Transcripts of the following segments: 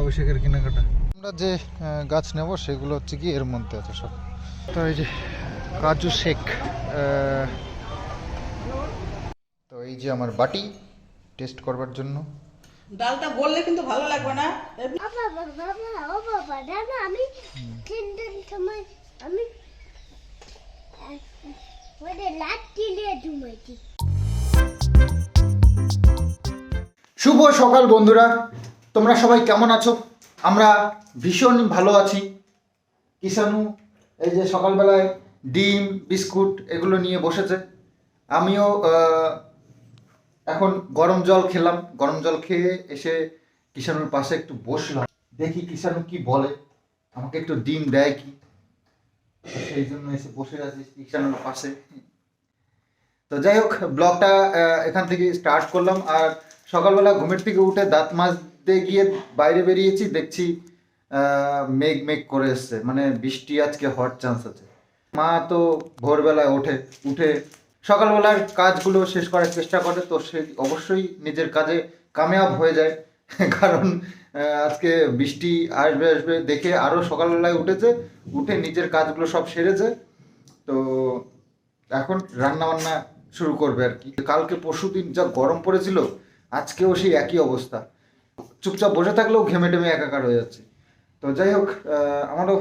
পয়লা বৈশাখের কেনাকাটা। আমরা যে গাছ নেব সেগুলো হচ্ছে কি এর মধ্যে আছে সব। তো এই যে কাজু শেক তো এই যে আমার বাটি টেস্ট করবার জন্য। ডালটা বললে কিন্তু ভালো লাগবে না। বাবা বাবা বাবা ও বাবা জানো আমি সময় আমি শুভ সকাল বন্ধুরা। তোমরা সবাই কেমন আছো? আমরা ভীষণ ভালো আছি। কিষানু এই যে সকালবেলায় ডিম, বিস্কুট এগুলো নিয়ে বসেছে। আমিও এখন গরম জল খেলাম। গরম জল খেয়ে এসে কিষানুর পাশে একটু বসলাম। দেখি কিষানু কি বলে। আমাকে একটু ডিম দেয় কি? সেই জন্য এসে বসে আছি কিষানুর পাশে। তো যাই হোক, ব্লগটা এখান থেকে স্টার্ট করলাম। আর সকালবেলা ঘুমের থেকে উঠে দাঁত মাজতে গিয়ে বাইরে বেরিয়েছি, দেখছি মেঘ মেঘ করে এসছে। মানে বৃষ্টি আজকে হওয়ার চান্স আছে। মা তো ভোরবেলায় ওঠে, উঠে সকালবেলার কাজগুলো শেষ করার চেষ্টা করে, তো সে অবশ্যই নিজের কাজে কামিয়াব হয়ে যায়। কারণ আজকে বৃষ্টি আসবে আসবে দেখে আরও সকালবেলায় উঠেছে, উঠে নিজের কাজগুলো সব সেরেছে। তো এখন রান্না বান্না শুরু করবে আর কি। কালকে পরশু দিন যা গরম পড়েছিল, আজকেও সেই একই অবস্থা। চুপচাপ বসে থাকলেও ঘেমে টেমে একাকার হয়ে যাচ্ছে। তো যাই হোক আমারও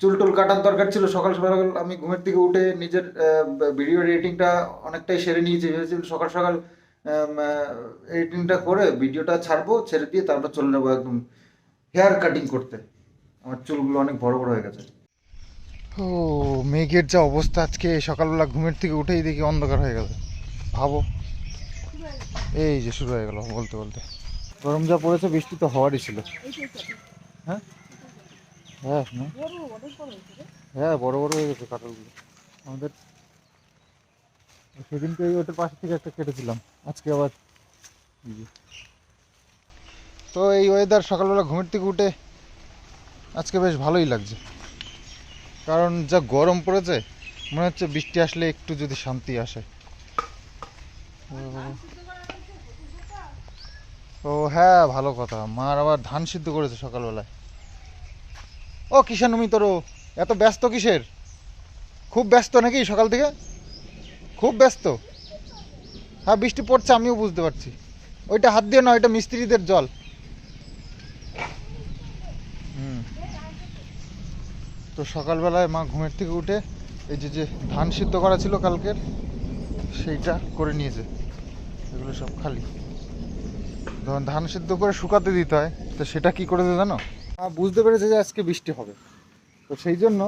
চুল টুল কাটার দরকার ছিল। সকাল সকাল আমি ঘুমের থেকে উঠে নিজের ভিডিও এডিটিংটা অনেকটাই সেরে নিয়েছি। ভেবেছিলাম সকাল সকাল এডিটিংটা করে ভিডিওটা ছাড়বো, ছেড়ে দিয়ে তারপর চলে যাব একদম হেয়ার কাটিং করতে। আমার চুলগুলো অনেক বড় বড় হয়ে গেছে। ও, মেঘের যা অবস্থা আজকে, সকালবেলা ঘুমের থেকে উঠেই দেখি অন্ধকার হয়ে গেল ভাবো। এই যে শুরু হয়ে গেল, বলতে বলতে। গরম যা পড়েছে, বৃষ্টি তো হওয়ারই ছিল। হ্যাঁ? হ্যাঁ হ্যাঁ বড় বড় হয়ে গেছে কাঁঠালগুলো। আমাদের সেদিনকে ওই ওটার পাশে থেকে একটা কেটেছিলাম। আজকে আবার তো এই ওয়েদার সকালবেলা ঘুমের থেকে উঠে আজকে বেশ ভালোই লাগছে। কারণ যা গরম পড়েছে, মনে হচ্ছে বৃষ্টি আসলে একটু যদি শান্তি আসে। ও- হ্যাঁ ভালো কথা। মার আবার ধান সিদ্ধ করেছে সকালবেলায়। ও কিষানুমি তোর এত ব্যস্ত কিসের? খুব ব্যস্ত নাকি সকাল থেকে? খুব ব্যস্ত। হ্যাঁ বৃষ্টি পড়ছে, আমিও বুঝতে পারছি। ওইটা হাত দিয়ে না ওইটা মিস্ত্রিদের জল। হুম। তো সকালবেলায় মা ঘুমের থেকে উঠে এই যে যে ধান সিদ্ধ করা ছিল কালকের, সেইটা করে নিয়েছে। এগুলো সব খালি। ধরুন ধান সিদ্ধ করে শুকাতে দিতে হয়, তো সেটা কি করেছে জানো? বুঝতে পেরেছে যে আজকে বৃষ্টি হবে। তো সেই জন্য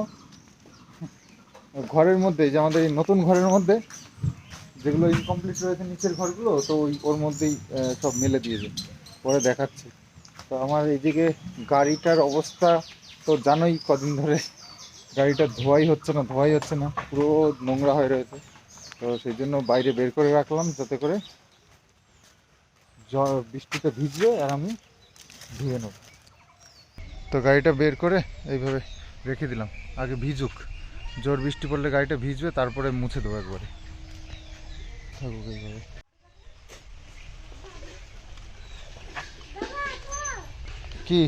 ঘরের মধ্যে যে আমাদের এই নতুন ঘরের মধ্যে যেগুলো ইনকমপ্লিট রয়েছে নিচের ঘরগুলো, তো ওই, ওর মধ্যেই সব মেলে দিয়েছে। পরে দেখাচ্ছি। তো আমার এইদিকে গাড়িটার অবস্থা তো জানোই কদিন ধরে গাড়িটা ধোয়াই হচ্ছে না, ধোয়াই হচ্ছে না, পুরো নোংরা হয়ে রয়েছে। তো সেই জন্য বাইরে বের করে রাখলাম, যাতে করে বৃষ্টিতে ভিজবে আর আমি ধুয়ে নেব। তো গাড়িটা বের করে এইভাবে রেখে দিলাম। আগে ভিজুক। জোর বৃষ্টি পড়লে গাড়িটা ভিজবে, তারপরে মুছে দেবো একবারে। থাকুক এইভাবে। কি?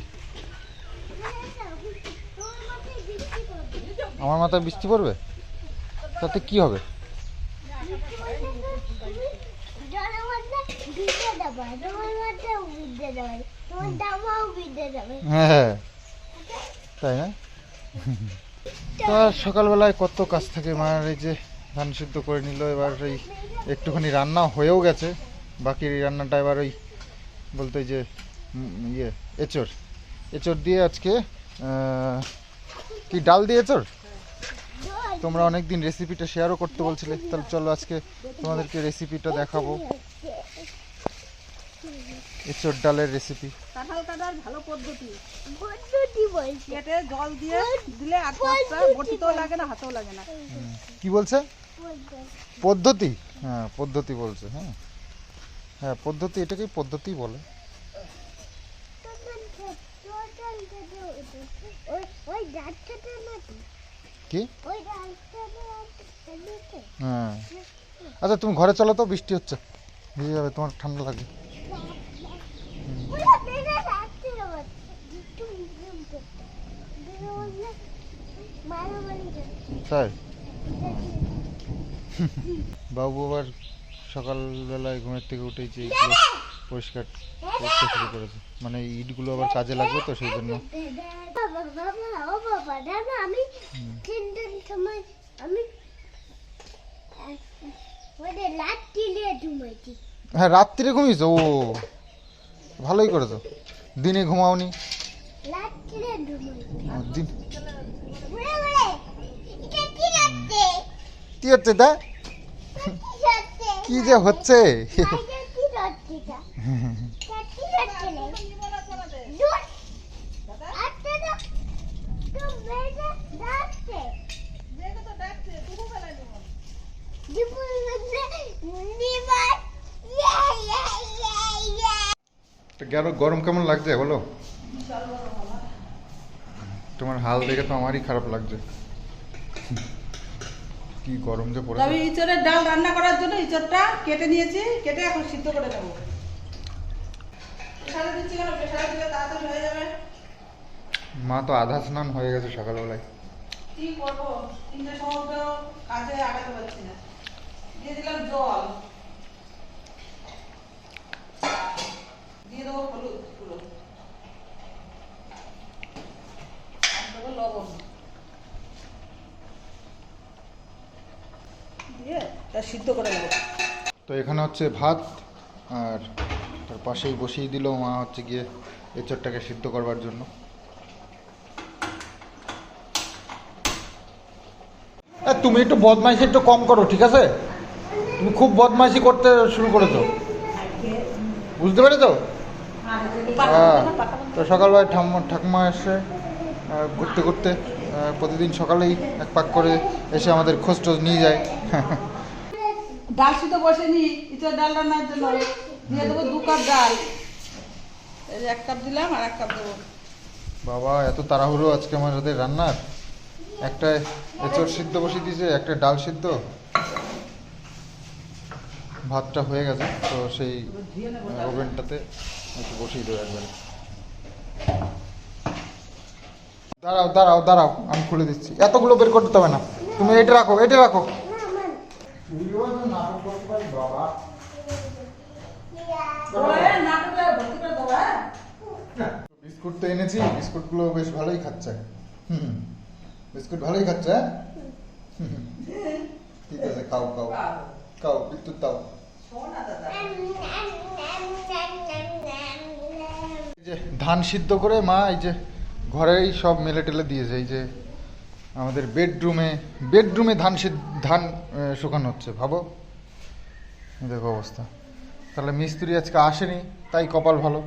আমার মাথায় বৃষ্টি পড়বে? তাতে কি হবে জলের মধ্যে ভিজে দেবো তোমার মধ্যে ভিজে দেবে তোমার জামাও ভিজে যাবে হ্যাঁ তাই না? তো সকালবেলায় কত কাজ থাকে, মায়ের এই যে ধান সিদ্ধ করে নিল, এবার এই একটুখানি রান্না হয়েও গেছে, বাকি রান্নাটা এবার ওই বলতে ওই যে ইয়ে এঁচড়। এঁচড় দিয়ে আজকে কি, ডাল দিয়ে এঁচড়? তোমরা অনেকদিন রেসিপিটা শেয়ারও করতে বলছিলে, তাহলে চলো আজকে তোমাদেরকে রেসিপিটা দেখাবো। এঁচড় ডালের রেসিপি কাঁঠাল কাটার ভালো পদ্ধতি। পদ্ধতি বলছে। কেটে জল দিয়ে দিলে আর বটিতেও লাগে না হাতেও লাগে না। কি বলছে? পদ্ধতি। হ্যাঁ পদ্ধতি বলছে হ্যাঁ। হ্যাঁ পদ্ধতি এটাকেই পদ্ধতি বলে। কি? হ্যাঁ। আচ্ছা তুমি ঘরে চলো তো বৃষ্টি হচ্ছে। ভিজে যাবে তোমার ঠান্ডা লাগে ওরা বেড়ে যাচ্ছে তাই? বাবু আবার সকালবেলায় ঘুমের থেকে উঠেই যে এইগুলো পরিষ্কার করতে শুরু করেছে। মানে ইটগুলো আবার কাজে লাগবে তো সেই জন্য। আমি সময় আমি হ্যাঁ রাত্রিরে ঘুমিয়েছো? ও ভালোই করেছ। দিনে ঘুমাওনি? দিন বুড়ে বুড়ে এটা কি রাখছে কি হচ্ছে তা? কি যে হচ্ছে? গেল, গরম কেমন লাগছে? বলো তোমার হাল দেখে তো আমারই খারাপ লাগছে। কি গরম যে পড়েছে। তবে ইঁচড়ের ডাল রান্না করার জন্য ইঁচড়টা কেটে নিয়েছি কেটে এখন সিদ্ধ করে নেব। প্রেসারে দিচ্ছি কেন? প্রেসারে দিলে তাড়াতাড়ি হয়ে যাবে। মা তো আধা স্নান হয়ে গেছে সকালবেলায়। কি করব? তিনটে সমুদ্র কাজে আগাতে পারছি না। দিয়ে দিলাম জল। দিয়ে দেবো হলুদ গুঁড়ো। লবণ। দিয়ে তা সিদ্ধ করে নেব। তো এখানে হচ্ছে ভাত আর তার পাশেই বসিয়ে দিল মা হচ্ছে গিয়ে এঁচড়টাকে সিদ্ধ করবার জন্য। তুমি একটু বদমাইশি একটু কম করো ঠিক আছে? তুমি খুব বদমাইশি করতে শুরু করেছ। বুঝতে পেরেছ? হ্যাঁ তো সকালবেলায় ঠাম্মা ঠাকুমা এসে ঘুরতে ঘুরতে প্রতিদিন সকালেই এক পাক করে এসে আমাদের খোঁজ টোজ নিয়ে যায়। ডাল সিদ্ধ বসে নি ইঁচড় ডাল রান্নার জন্য। দিয়ে দেবো দু কাপ ডাল। এক কাপ দিলাম আর এক কাপ দেবো। বাবা এত তাড়াহুড়ো আজকে আমার আমাদের রান্নার। একটা এঁচড় সিদ্ধ বসিয়ে দিয়েছে একটা ডাল সিদ্ধ। ভাতটা হয়ে গেছে তো সেই ওভেনটাতে একটু বসিয়ে দেবো একবারে। দাঁড়াও দাঁড়াও দাঁড়াও, আমি খুলে দিচ্ছি। এতগুলো বের করতে হবে না। তুমি এটা রাখো এটা রাখো। বিস্কুট তো এনেছি, বিস্কুটগুলো বেশ ভালোই খাচ্ছে। হুম বিস্কুট ভালোই খাচ্ছে হ্যাঁ? ঠিক আছে, খাও খাও। খাও বিদ্যুৎ দাও। ধান সিদ্ধ করে মা, এই যে ঘরেই সব মেলে টেলে দিয়েছে এই যে আমাদের বেডরুমে বেডরুমে ধান ধান শুকানো হচ্ছে, ভাবো? দেখো অবস্থা। তাহলে মিস্ত্রি আজকে আসেনি, তাই কপাল ভালো।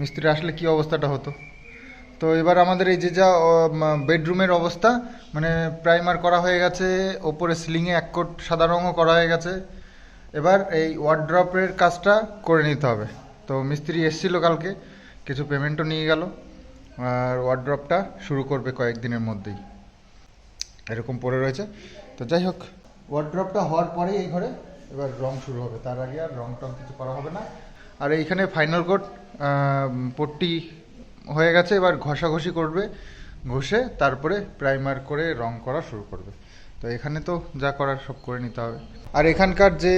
মিস্ত্রি আসলে কি অবস্থাটা হতো? তো এবার আমাদের এই যে যা বেডরুমের অবস্থা মানে প্রাইমার করা হয়ে গেছে, ওপরে সিলিংয়ে এক কোট সাদা রঙও করা হয়ে গেছে। এবার এই ওয়ার্ড্রপের কাজটা করে নিতে হবে। তো মিস্ত্রি এসেছিল কালকে, কিছু পেমেন্টও নিয়ে গেল। ওয়ার্ড্রপটা শুরু করবে কয়েকদিনের মধ্যেই। এরকম পড়ে রয়েছে। তো যাই হোক ওয়ার্ড্রপটা হওয়ার পরেই এই ঘরে এবার রং শুরু হবে। তার আগে আর রং টং কিছু করা হবে না। আর এইখানে ফাইনাল কোট পট্টি হয়ে গেছে। এবার ঘষাঘষি করবে, ঘষে তারপরে প্রাইমার করে রং করা শুরু করবে। তো এখানে তো যা করার সব করে নিতে হবে। আর এখানকার যে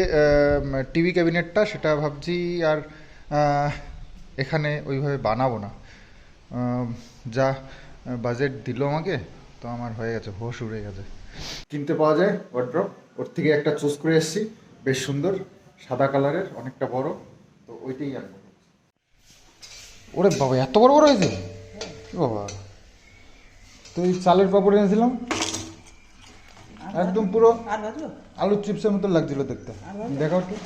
টিভি ক্যাবিনেটটা সেটা ভাবছি আর এখানে ওইভাবে বানাবো না। যা বাজেট দিল আমাকে তো আমার হয়ে গেছে হোশ উড়ে গেছে। কিনতে পাওয়া যায় ওয়ার্ড্রপ ওর থেকে একটা চুজ করে এসেছি বেশ সুন্দর সাদা কালারের অনেকটা বড় তো ওইটাই আনব ওরে বাবা এত বড় বড় হয়েছে? বাবা? তো এই চালের পাপড় এনেছিলাম। একদম পুরো আলুর চিপসের মতো লাগছিল দেখতে। দেখাও একটু।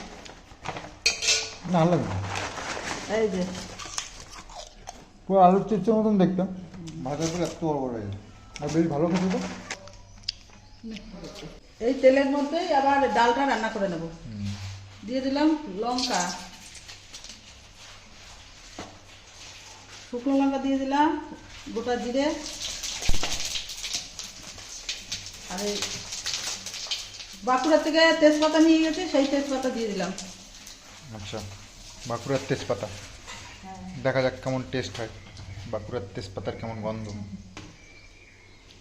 না লাগবে না। এই যে পুরো আলুর চিপসের মতন দেখতাম। ভাজার পরে এত বড় বড় হয়েছে। আর বেশ ভালো খেতে তো। এই তেলের মধ্যেই আবার ডালটা রান্না করে নেব। দিয়ে দিলাম লঙ্কা। শুকনো লঙ্কা দিয়ে দিলাম গোটা জিরে। আর এই বাঁকুড়া থেকে তেজপাতা নিয়ে গেছি সেই তেজপাতা দিয়ে দিলাম। আচ্ছা বাঁকুড়ার তেজপাতা। দেখা যাক কেমন টেস্ট হয়। বাঁকুড়ার তেজপাতার কেমন গন্ধ।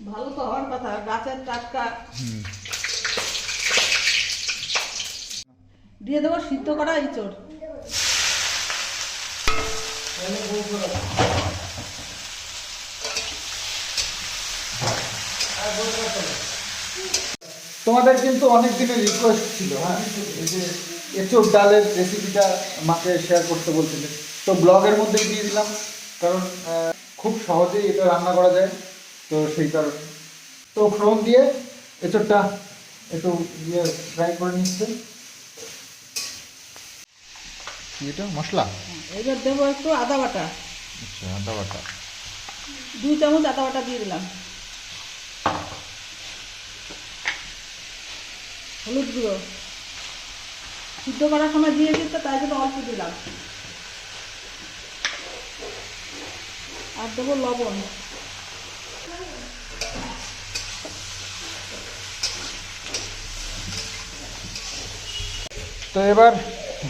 ভালো তো হওয়ার কথা গাছের টাটকা। দিয়ে দেবো সিদ্ধ করা ইঁচড়। তোমাদের কিন্তু অনেক দিনের রিকোয়েস্ট ছিল হ্যাঁ? এই যে এঁচোর ডালের রেসিপিটা মাকে শেয়ার করতে বলছিলে। তো ব্লগের মধ্যেই দিয়ে দিলাম কারণ খুব সহজেই এটা রান্না করা যায় তো সেই কারণে। তো ফোড়ন দিয়ে এঁচোরটা একটু ইয়ে ফ্রাই করে নিচ্ছে। এটা মশলা? এবার দেবো একটু আদা বাটা। আচ্ছা আদা বাটা। দুই চামচ আদা বাটা দিয়ে দিলাম। হলুদ গুঁড়ো। সিদ্ধ করার সময় দিয়ে দিতে তাই জন্য অল্প দিলাম। আর দেবো লবণ। তো এবার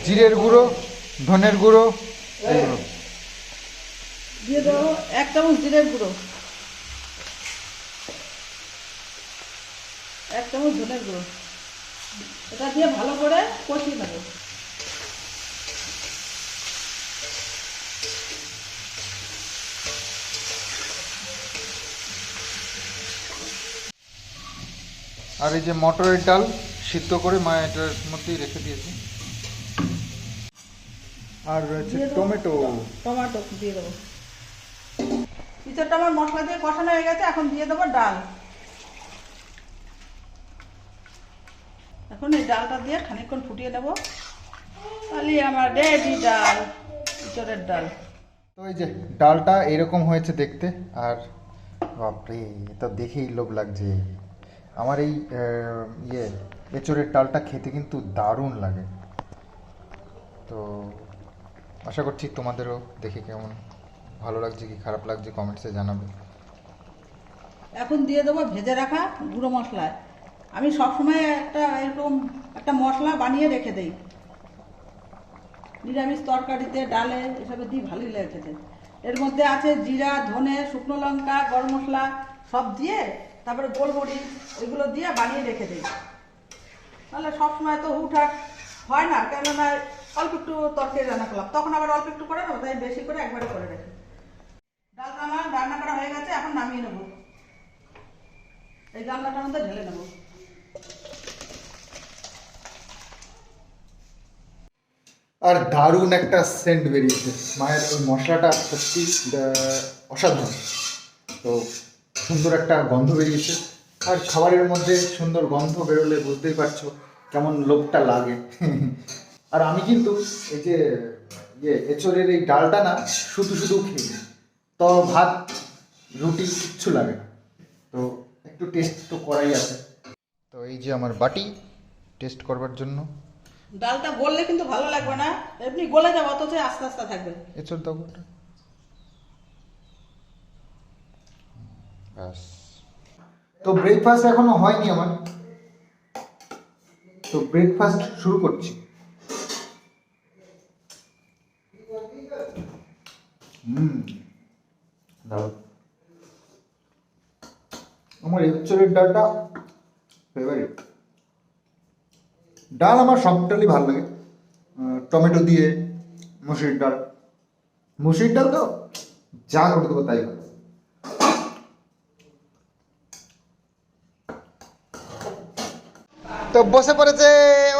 জিরের গুঁড়ো ধনের গুঁড়ো এগুলো দিয়ে দেবো এক চামচ জিরের গুঁড়ো। এক চামচ ধনের গুঁড়ো। এটা দিয়ে ভালো করে কষিয়ে নেব। আর এই যে মটরের ডাল সিদ্ধ করে মা এটার মধ্যেই রেখে দিয়েছে। আর রয়েছে টমেটো। টমেটো দিয়ে দেবো। ইঁচড়টা আমার মশলা দিয়ে কষানো হয়ে গেছে এখন দিয়ে দেবো ডাল। এখন এই ডালটা দিয়ে খানিকক্ষণ ফুটিয়ে নেব। তাহলে আমার রেডি ডাল ইঁচড়ের ডাল। তো এই যে ডালটা এরকম হয়েছে দেখতে আর বাপরে এটা দেখেই লোভ লাগছে। আমার এই ইয়ে এঁচড়ের ডালটা খেতে কিন্তু দারুণ লাগে। তো আশা করছি তোমাদেরও দেখে কেমন ভালো লাগছে কি খারাপ লাগছে কমেন্টসে জানাবে। এখন দিয়ে দেবো ভেজে রাখা গুঁড়ো মশলায় আমি সবসময় একটা এরকম একটা মশলা বানিয়ে রেখে দেই। নিরামিষ তরকারিতে, ডালে এসবে দিই ভালোই লাগে খেতে। এর মধ্যে আছে জিরা, ধনে, শুকনো লঙ্কা, গরম মশলা সব দিয়ে তারপরে গোলমরিচ এগুলো দিয়ে বানিয়ে রেখে দিই। তাহলে সবসময় তো হুটহাট হয় না, কেননা অল্প একটু তরকারি রান্না করলাম। তখন আবার অল্প একটু করে নেব তাই বেশি করে একবারে করে রাখি ডালটা আমার রান্না করা হয়ে গেছে, এখন নামিয়ে নেব। এই গামলাটার মধ্যে ঢেলে নেব। আর দারুণ একটা সেন্ট বেরিয়েছে। মায়ের ওই মশলাটা সত্যি অসাধারণ। তো সুন্দর একটা গন্ধ বেরিয়েছে। আর খাবারের মধ্যে সুন্দর গন্ধ বেরোলে বুঝতেই পারছ কেমন লোভটা লাগে। আর আমি কিন্তু এই যে ইয়ে এঁচড়ের এই ডালটা না শুধু শুধু খেয়ে নিই। তো ভাত রুটি কিচ্ছু লাগে না। তো একটু টেস্ট তো করাই আছে। তো এই যে আমার বাটি টেস্ট করবার জন্য। ডালটা গললে কিন্তু ভালো লাগবে না। এমনি গলে যাবে অথচ আস্তে আস্তে থাকবে। এছর দাও ব্যাস। তো ব্রেকফাস্ট এখনও হয়নি আমার। তো ব্রেকফাস্ট শুরু করছি। হুম। দাও আমার এঁচড়ের ডালটা ফেভারিট ডাল আমার সব ডালই ভালো লাগে। টমেটো দিয়ে, মুসুরির ডাল। মুসুরির ডাল তো যা করে দেবো তাই হবে। তো বসে পড়েছে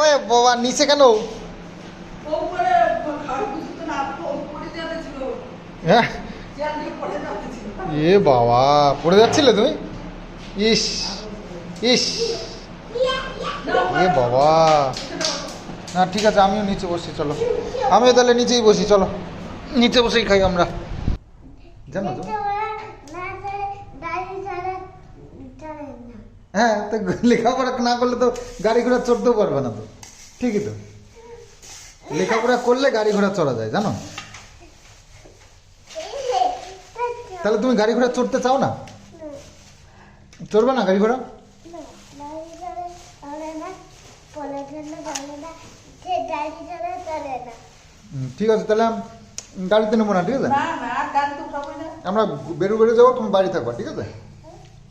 ওই বাবা নিচে কেন? হ্যাঁ। এ বাবা পড়ে যাচ্ছিলে তুমি? ইস ইস। এ বাবা। না ঠিক আছে আমিও নিচে বসি চলো। আমিও তাহলে নিচেই বসি চলো। নিচে বসেই খাই আমরা। জানো তো দেখতে ওরা না চলে দাঁড়িয়ে চলে চলে না হ্যাঁ তো লেখাপড়া না করলে তো গাড়ি ঘোড়া চড়তেও পারবে না তো। ঠিকই তো। লেখাপড়া করলে গাড়ি ঘোড়া চড়া যায় জানো? তাহলে তুমি গাড়ি ঘোড়া চড়তে চাও না? চড়বে না গাড়ি ঘোড়া? ঠিক আছে তাহলে গাড়িতে নেব না ঠিক আছে? আমরা বেরু বেরো যাব তুমি বাড়ি থাকবা ঠিক আছে?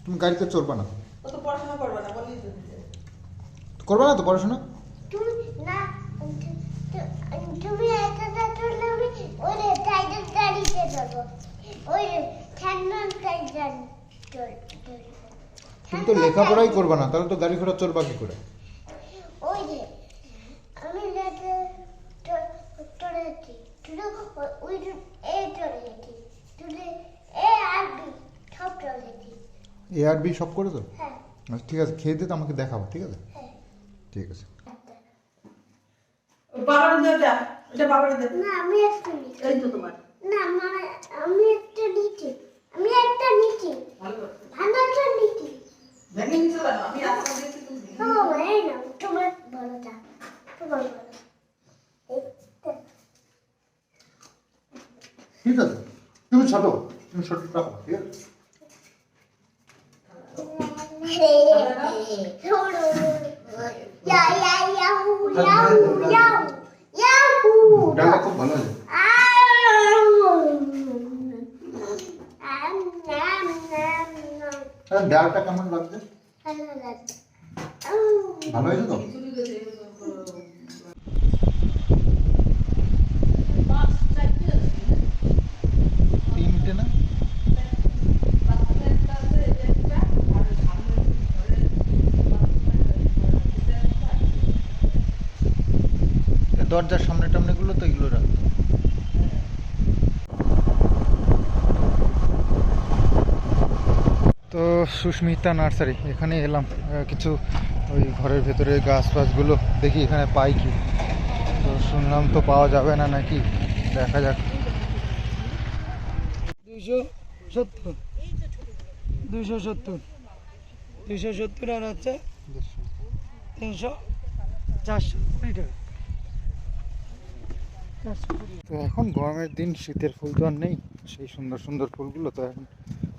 তুমি গাড়িতে চড়বা না। ও তো পড়াশোনা করবে না বললি তো। করবা না তো পড়াশোনা? তুমি না তুমি এটা চললে আমি ওই টাইটার গাড়িতে যাব ওই ঠান্ডার টাইটার তুমি তো লেখাপড়াই করবা না তাহলে তো গাড়ি ঘোড়া চড়বা কি করে? ওই যে আমি ওই এ আর বি সব চড়েছি এ আর বি সব করে তো হ্যাঁ। আচ্ছা, ঠিক আছে খেয়ে দিয়ে তো আমাকে দেখাবো ঠিক আছে? হ্যাঁ। ঠিক আছে। বাবার দে এটা বাবার দে না আমি একটা নিচ্ছি। এই তো তোমার। না মানে আমি একটা নিচ্ছি। আমি একটা নিচ্ছি। ভালো। করে ভালোটা নিচ্ছি। ভেঙে নিতে পারো আমি আজকে দেখছি তুমি ভেঙে এই না তোমার ভালোটা তোমার ভালো ঠিক আছে। তুমি ছোট তুমি ছোট রাখো ঠিক আছে Ya ya yahu yahu yahu yahu. ডালটা খুব ভালো হয়েছে আর ডালটা কেমন লাগছে ভালো হয়েছে তো খিচুড়ি দিয়েছে, এই তো, তিন মিনিটে না বাচ্চাদের একটা আছে, এই যে একটা, আর সামনে ঘরে বাচ্চাদের একটা। দরজার সামনে টামনে গুলো তো এগুলো রাখ তো সুস্মিতা নার্সারি এখানে এলাম। কিছু ওই ঘরের ভেতরে গাছ ফাছগুলো দেখি এখানে পাই কি? তো শুনলাম তো পাওয়া যাবে না নাকি? দেখা যাক। দুইশো সত্তর। দুইশো সত্তর। দুইশো সত্তর আর হচ্ছে তিনশো চারশো কুড়ি টাকা। তো এখন গরমের দিন, শীতের ফুল তো আর নেই। সেই সুন্দর সুন্দর ফুলগুলো তো এখন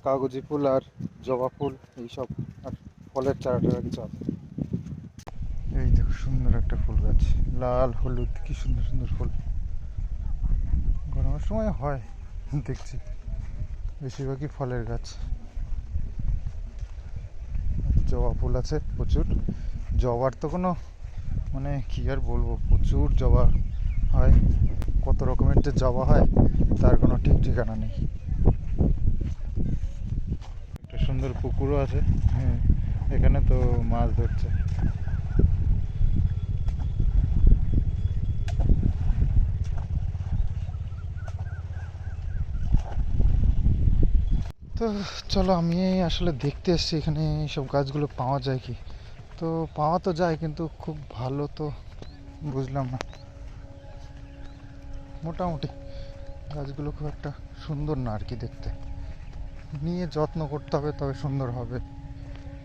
কাগজি ফুল আর জবা ফুল, এইসব আর ফলের চারা টারা কিছু আছে এই দেখো সুন্দর একটা ফুল গাছ, লাল, হলুদ, কি সুন্দর সুন্দর ফুল। গরমের সময় হয়, দেখছি। বেশিরভাগই ফলের গাছ। জবা ফুল আছে প্রচুর। জবার তো কোনো মানে কি আর বলব, প্রচুর জবা হয়। কত রকমের যে জবা হয় তার কোনো ঠিক ঠিকানা নেই। একটা সুন্দর পুকুরও আছে। হ্যাঁ। এখানে তো মাছ ধরছে। তো চলো আমি আসলে দেখতে এসেছি এখানে সব গাছগুলো পাওয়া যায় কি। তো পাওয়া তো যায় কিন্তু খুব ভালো তো বুঝলাম না। মোটামুটি। গাছগুলো খুব একটা সুন্দর না আর কি দেখতে। নিয়ে যত্ন করতে হবে, তবে সুন্দর হবে।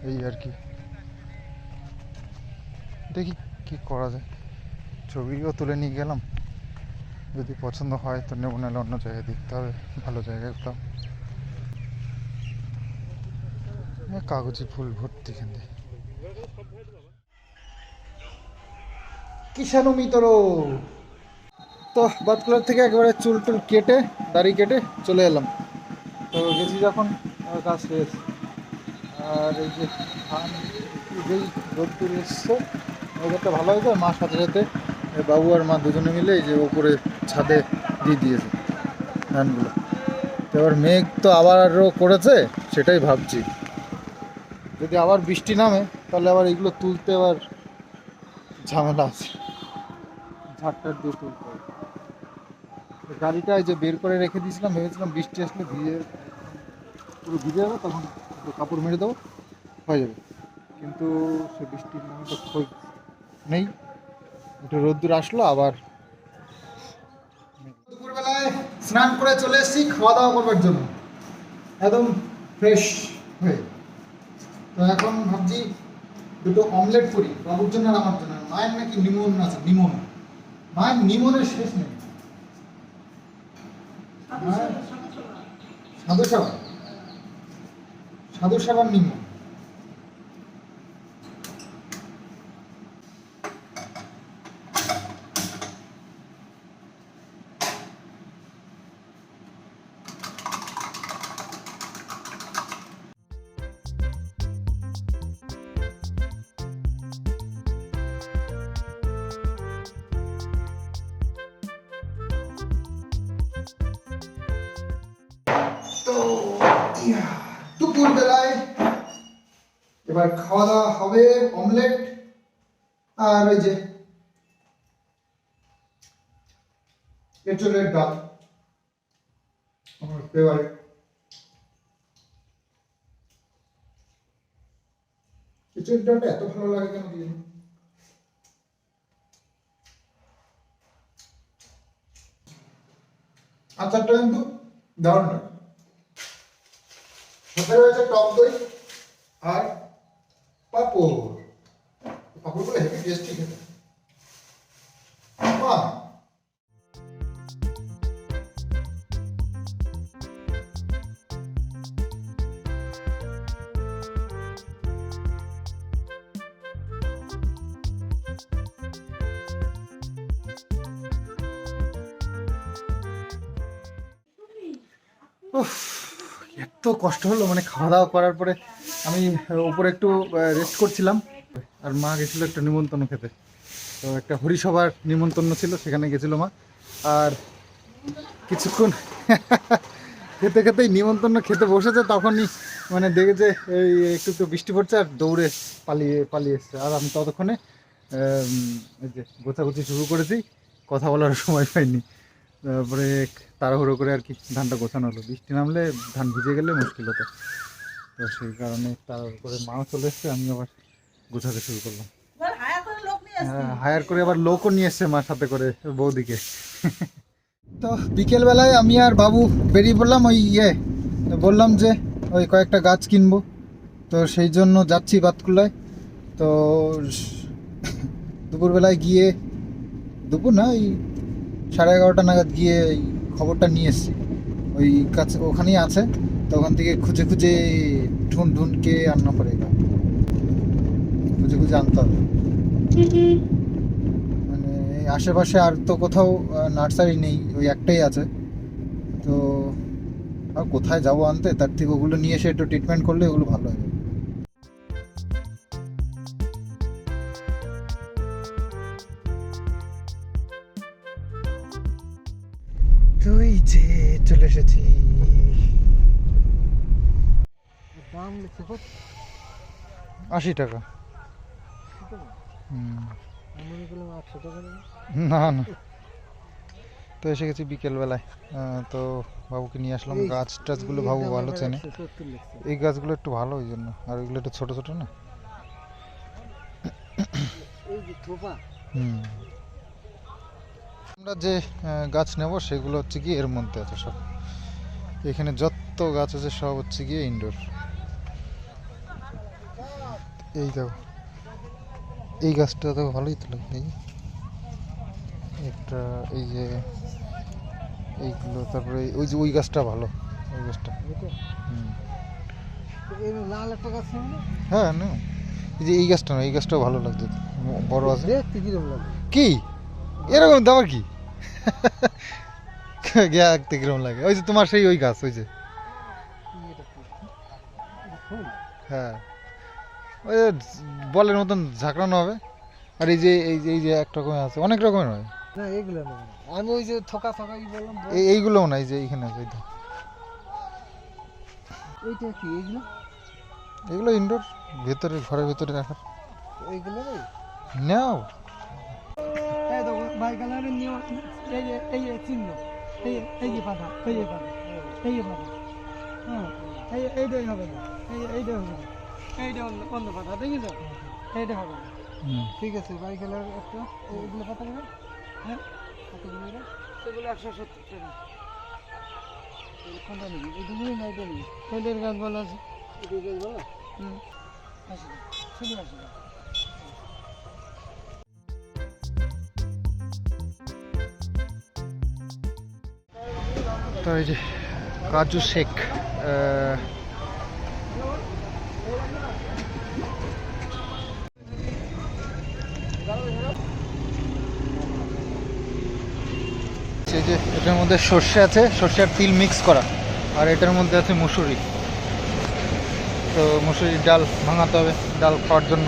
এই আর কি। দেখি কি করা যায়। ছবিও তুলে নিয়ে গেলাম। যদি পছন্দ হয় তো নেব, নাহলে অন্য জায়গায় দেখতে হবে ভালো জায়গায় এ কাগজি ফুল ভর্তি দিয়ে কিষাণু মিতর তো বাতকুলার থেকে একেবারে চুল টুল কেটে, দাড়ি কেটে চলে এলাম। তো গেছি যখন কাজ শেষ। আর এই যে ধান যেই রোদ্দুর এসছে ওদেরটা ভালো হয়েছে, মা সাথে সাথে বাবু আর মা দুজনে মিলে এই যে ওপরে ছাদে দিয়ে দিয়েছে, ধানগুলো। তো এবার মেঘ তো আবারও করেছে, সেটাই ভাবছি। যদি আবার বৃষ্টি নামে, তাহলে আবার এগুলো তুলতে আবার ঝামেলা আছে। ঝাড়টার দিয়ে তুলতে হবে। গাড়িটা যে বের করে রেখে দিয়েছিলাম, ভেবেছিলাম বৃষ্টি আসলে ভিজে পুরো ভিজে যাবে, তখন কাপড় মেরে দেবো, হয়ে যাবে। কিন্তু সে বৃষ্টির নামে তো খোঁজ নেই, একটু রোদ্দুর আসলো, আবার দুপুরবেলায় স্নান করে চলে এসেছি খাওয়া দাওয়া করবার জন্য। একদম ফ্রেশ হয়ে। তো এখন ভাবছি দুটো অমলেট করি, বাবুর জন্য আর আমার জন্য। মায়ের নাকি নিমন আছে, নিমন। মায়ের নিমনের শেষ নেই। সাধু সাবান সাধু সাবান নিমন তো দুপুর বেলায় এবার খাওয়া দাওয়া হবে অমলেট আর ওই যে এঁচড়ের ডাল, আমার ফেভারিট ডালটা এত ভালো লাগে কেন দিয়ে আচারটা কিন্তু দারুণ সাথে রয়েছে টক দই আর পাপড়। পাপড়গুলো হেভি টেস্টি খেতে। বাহ! উফ, এত কষ্ট হলো মানে খাওয়া দাওয়া করার পরে আমি উপরে একটু রেস্ট করছিলাম। আর মা গেছিল একটা নিমন্ত্রণ খেতে। তো একটা হরিসভার নিমন্ত্রণ ছিল, সেখানে গেছিল মা। আর কিছুক্ষণ খেতে খেতেই নিমন্ত্রণ খেতে বসেছে, তখনই মানে দেখেছে, এই একটু একটু বৃষ্টি পড়ছে আর দৌড়ে পালিয়ে পালিয়ে এসছে। আর আমি ততক্ষণে এই যে গোছাগুছি শুরু করেছি, কথা বলার সময় পাইনি। তারপরে তাড়াহুড়ো করে আর কি ধানটা গোছানো হলো। বৃষ্টি নামলে ধান ভিজে গেলে মুশকিল হতো। তো সেই কারণে তাড়াহুড়ো করে মাও চলে এসছে আমি আবার গোছাতে শুরু করলাম। হ্যাঁ হায়ার করে আবার লোকও নিয়ে এসছে মার সাথে করে বৌদিকে। তো বিকেলবেলায় আমি আর বাবু বেরিয়ে পড়লাম ওই ইয়ে বললাম যে ওই কয়েকটা গাছ কিনবো। তো সেই জন্য যাচ্ছি বাতকুলায় তো দুপুরবেলায় গিয়ে দুপুর না ওই সাড়ে এগারোটা নাগাদ গিয়ে খবরটা নিয়ে এসছি। ওই কাছে ওখানেই আছে, তো ওখান থেকে খুঁজে খুঁজে ঢুন ঢুনকে আননা পড়ে খুঁজে খুঁজে আনতে হবে। মানে আশেপাশে আর তো কোথাও নার্সারি নেই, ওই একটাই আছে। তো আর কোথায় যাব আনতে? তার থেকে ওগুলো নিয়ে এসে একটু ট্রিটমেন্ট করলে ওগুলো ভালো হবে তুই চলে এসেছি। দাম লিখছে কত? আশি টাকা। না না। তো এসে গেছি বিকেলবেলায়। তো বাবুকে নিয়ে আসলাম। গাছ টাছগুলো বাবু ভালো চেনে। এই গাছগুলো একটু ভালো ওই জন্য। আর ওইগুলো একটু ছোটো ছোটো না? হুম। আমরা যে গাছ নেব সেগুলো হচ্ছে কি এর মধ্যে আছে সব। এখানে যত গাছ আছে সব হচ্ছে গিয়ে ইনডোর এই দেখো এই গাছটা তো ভালোই তো লাগে এই একটা এই যে এইগুলো তারপরে ওই যে ওই গাছটা ভালো ওই গাছটা। লাল একটা গাছ হ্যাঁ না এই যে এই গাছটা না এই গাছটাও ভালো লাগছে। বড় আছে। কি? এরকম দাবার কি? দেখতে কীরকম লাগে? ওই যে তোমার সেই ওই গাছ ওই যে। হ্যাঁ। ওই যে বলের মতন ঝাঁকড়ানো হবে। আর এই যে এই যে এই যে এক রকমের আছে অনেক রকমের হয়। না এগুলো না। আমি ওই যে থোকা থোকা কি বললাম এই এইগুলোও না এই যে এইখানে আছে এই তো। এইটা কি এইগুলো? এগুলো ইনডোর ভেতরে ঘরের ভেতরে রাখার এইগুলো নাও। বাই কালারের নিয়ম এই যে এই যে চিহ্ন এই এই যে পাতা এই যে পাতা এই যে পাতা। হ্যাঁ এই এইটাই হবে না। এই এইটা হবে না। এইটা অন্য অন্য পাতা দেখেছ? এইটা হবে না। ঠিক আছে বাই কালার একটা এইগুলো পাতা নেবে হ্যাঁ? সেগুলো একশো সত্তর টাকা। কোনটা নিবি? নিবি না এটা নিবি? কোনটার গাছ ভালো আছে? গাছ ভালো হুম। আশি টাকা শুধু আশি তো এই যে কাজু আহ, এই যে এটার মধ্যে সর্ষে আছে সর্ষে আর তিল মিক্স করা আর এটার মধ্যে আছে মুসুরি। তো মুসুরির ডাল ভাঙাতে হবে ডাল খাওয়ার জন্য।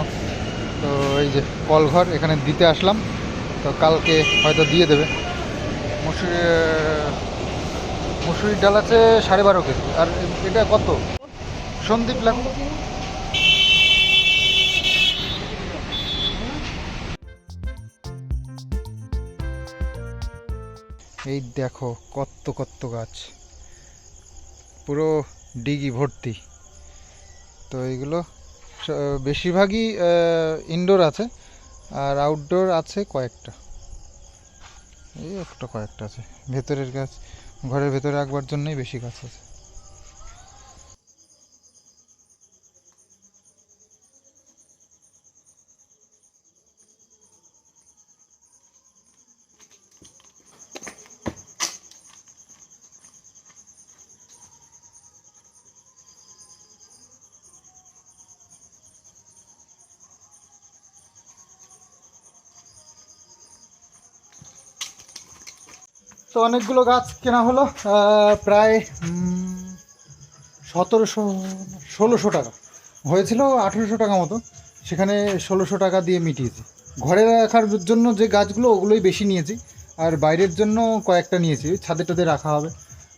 তো এই যে কলঘর এখানে দিতে আসলাম। তো কালকে হয়তো দিয়ে দেবে। মুসুরি মুসুরির ডাল আছে সাড়ে বারো কেজি। আর এটা কত? সন্দীপ লাগবে এই দেখো কত কত গাছ। পুরো ডিগি ভর্তি। তো এইগুলো বেশিরভাগই ইনডোর আছে, আর আউটডোর আছে কয়েকটা। এই একটা কয়েকটা আছে। ভেতরের গাছ ঘরের ভেতরে রাখবার জন্যই বেশি গাছ আছে অনেকগুলো গাছ কেনা হলো প্রায় সতেরোশো, ষোলোশো টাকা। হয়েছিল আঠেরোশো টাকা মতো। সেখানে ষোলোশো টাকা দিয়ে মিটিয়েছি। ঘরে রাখার জন্য যে গাছগুলো, ওগুলোই বেশি নিয়েছি। আর বাইরের জন্য কয়েকটা নিয়েছি। ছাদে টাদে রাখা হবে।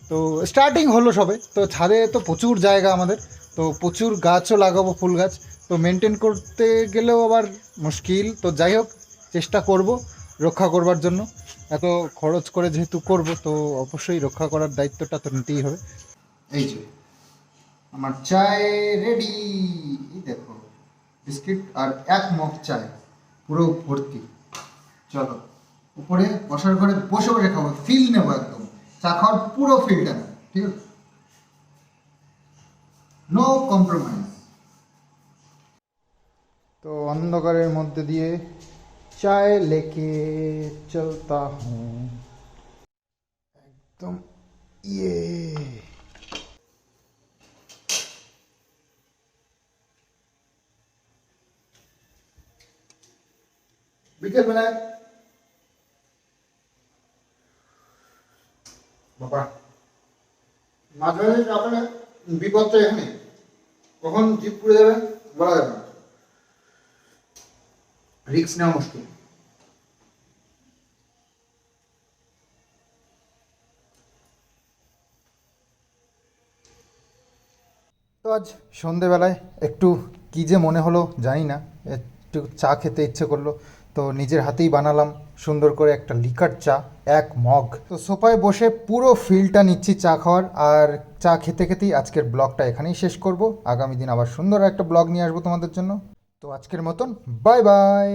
তো স্টার্টিং হলো সবে। তো ছাদে তো প্রচুর জায়গা আমাদের। তো প্রচুর গাছও লাগাবো, ফুল গাছ। তো মেনটেন করতে গেলেও আবার মুশকিল। তো যাই হোক, চেষ্টা করব রক্ষা করবার জন্য। এত খরচ করে যেহেতু করব তো অবশ্যই রক্ষা করার দায়িত্বটা তো নিতেই হবে। এই যে আমার চায় রেডি এই দেখো বিস্কিট আর এক মগ চায় পুরো ভর্তি। চলো উপরে বসার ঘরে বসে বসে খাব ফিল নেব একদম। চা খাওয়ার পুরো ফিলটা নেব ঠিক আছে? নো কম্প্রোমাইজ তো অন্ধকারের মধ্যে দিয়ে চায় লেকে চলতা হুঁ একদম ইয়ে বিকেল বেলায় বাবা মাঝে মাঝে আপনার বিপদটা এখানে কখন জিপ পুড়ে যাবে বলা যাবে না রিক্স নেওয়া মুশকিল তো আজ সন্ধেবেলায় একটু কী যে মনে হলো জানি না। একটু চা খেতে ইচ্ছে করল। তো নিজের হাতেই বানালাম সুন্দর করে একটা লিকার চা, এক মগ। তো সোফায় বসে পুরো ফিলটা নিচ্ছি চা খাওয়ার। আর চা খেতে খেতেই আজকের ব্লগটা এখানেই শেষ করব। আগামী দিন আবার সুন্দর একটা ব্লগ নিয়ে আসব তোমাদের জন্য। তো আজকের মতন, বাই বাই।